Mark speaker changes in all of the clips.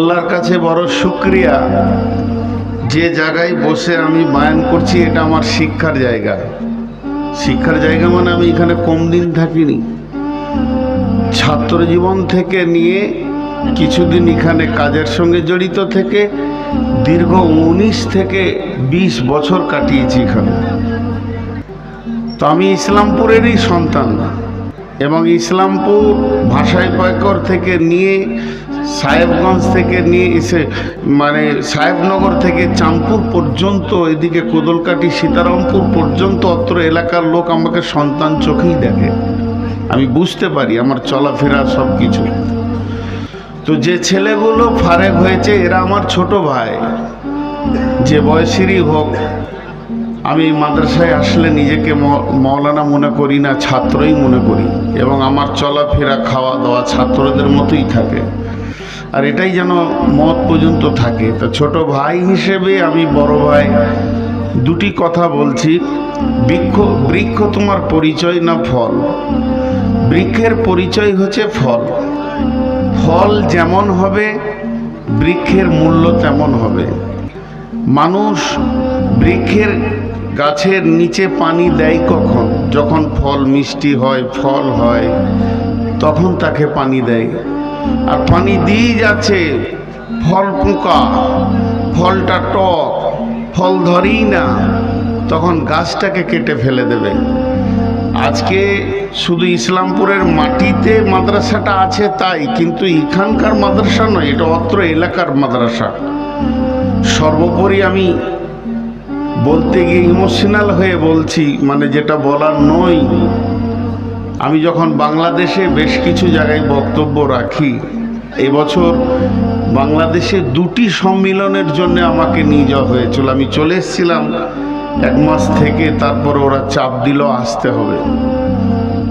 Speaker 1: আল্লাহর কাছে বড় শুক্রিয়া। যে জায়গায় বসে আমি বায়ান করছি, এটা আমার শিক্ষার জায়গা। শিক্ষার জায়গা মানে আমি এখানে কম দিন থাকিনি। ছাত্র জীবন থেকে নিয়ে কিছুদিন এখানে কাজের সঙ্গে জড়িত থেকে দীর্ঘ উনিশ থেকে বিশ বছর কাটিয়েছি এখানে। তো আমি ইসলামপুরেরই সন্তান। এবং ইসলামপুর ভাষাই পাইকর থেকে নিয়ে সাহেবগঞ্জ থেকে নিয়ে এসে মানে সাহেবনগর থেকে চাঁদপুর পর্যন্ত, এদিকে কোদলকাটি সীতারামপুর পর্যন্ত অত্র এলাকার লোক আমাকে সন্তান চোখেই দেখে। আমি বুঝতে পারি আমার চলাফেরা সব কিছু তো যে ছেলেগুলো ফারেক হয়েছে, এরা আমার ছোট ভাই। যে বয়সেরই হোক আমি মাদ্রাসায় আসলে নিজেকে মৌলানা মনে করি না, ছাত্রই মনে করি। এবং আমার চলাফেরা খাওয়া দাওয়া ছাত্রদের মতোই থাকে। আর এটাই যেন মত পর্যন্ত থাকে। তো ছোট ভাই হিসেবে আমি বড় ভাই দুটি কথা বলছি। বৃক্ষ বৃক্ষ তোমার পরিচয় না ফল? বৃক্ষের পরিচয় হচ্ছে ফল। ফল যেমন হবে, বৃক্ষের মূল্য তেমন হবে। মানুষ বৃক্ষের গাছের নিচে পানি দেয় কখন? যখন ফল মিষ্টি হয়, ফল হয়, তখন তাকে পানি দেয়। আর পানি দিয়ে যাচ্ছে, ফল পোকা, ফলটা টক, ফল ধরেই না, তখন গাছটাকে কেটে ফেলে দেবে। আজকে শুধু ইসলামপুরের মাটিতে মাদ্রাসাটা আছে তাই, কিন্তু এখানকার মাদ্রাসা নয়, এটা অত্র এলাকার মাদ্রাসা। সর্বোপরি আমি বলতে গিয়ে ইমোশনাল হয়ে বলছি মানে যেটা বলার নয়। আমি যখন বাংলাদেশে বেশ কিছু জায়গায় বক্তব্য রাখি, এবছর বাংলাদেশে দুটি সম্মিলনের জন্য আমাকে নিয়ে যাওয়া হয়েছিল। আমি চলে এসেছিলাম এক মাস থেকে, তারপর ওরা চাপ দিল, আসতে হবে।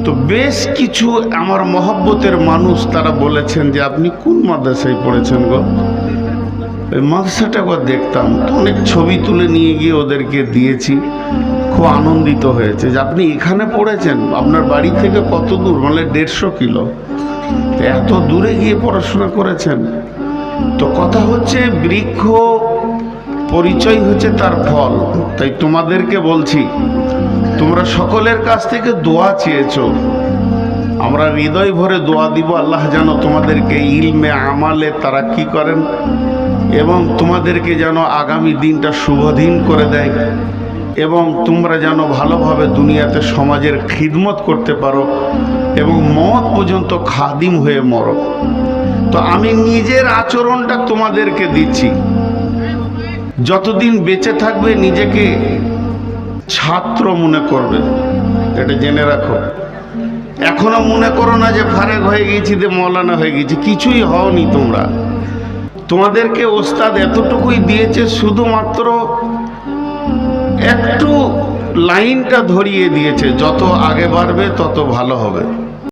Speaker 1: তো বেশ কিছু আমার মহব্বতের মানুষ তারা বলেছেন যে, আপনি কোন মাদ্রাসায় পড়েছেন গো? ওই মাদ্রাসাটা একবার দেখতাম তো অনেক ছবি তুলে নিয়ে গিয়ে ওদেরকে দিয়েছি। খুব আনন্দিত হয়েছে যে আপনি এখানে পড়েছেন, আপনার বাড়ি থেকে কত দূর? মানে দেড়শো কিলো। এত দূরে গিয়ে পড়াশোনা করেছেন। তো কথা হচ্ছে বৃক্ষ পরিচয় হচ্ছে তার ফল। তাই তোমাদেরকে বলছি, তোমরা সকলের কাছ থেকে দোয়া চেয়েছ। আমরা হৃদয় ভরে দোয়া দিব, আল্লাহ যেন তোমাদেরকে ইলমে আমালে তারা কি করেন? এবং তোমাদেরকে যেন আগামী দিনটা শুভদিন করে দেয় এবং তোমরা যেন ভালোভাবে দুনিয়াতে সমাজের খিদমত করতে পারো এবং মত পর্যন্ত খাদিম হয়ে মরো। তো আমি নিজের আচরণটা তোমাদেরকে দিচ্ছি। যতদিন বেঁচে থাকবে নিজেকে ছাত্র মনে করবে। এটা জেনে রাখো। এখনও মনে করো না যে ফারেক হয়ে গেছি যে মৌলানা হয়ে গেছি কিছুই হওনি তোমরা। তোমাদেরকে ওস্তাদ এতটুকুই দিয়েছে শুধুমাত্র একটু লাইনটা ধরিয়ে দিয়েছে, যত আগে বাড়বে তত ভালো হবে।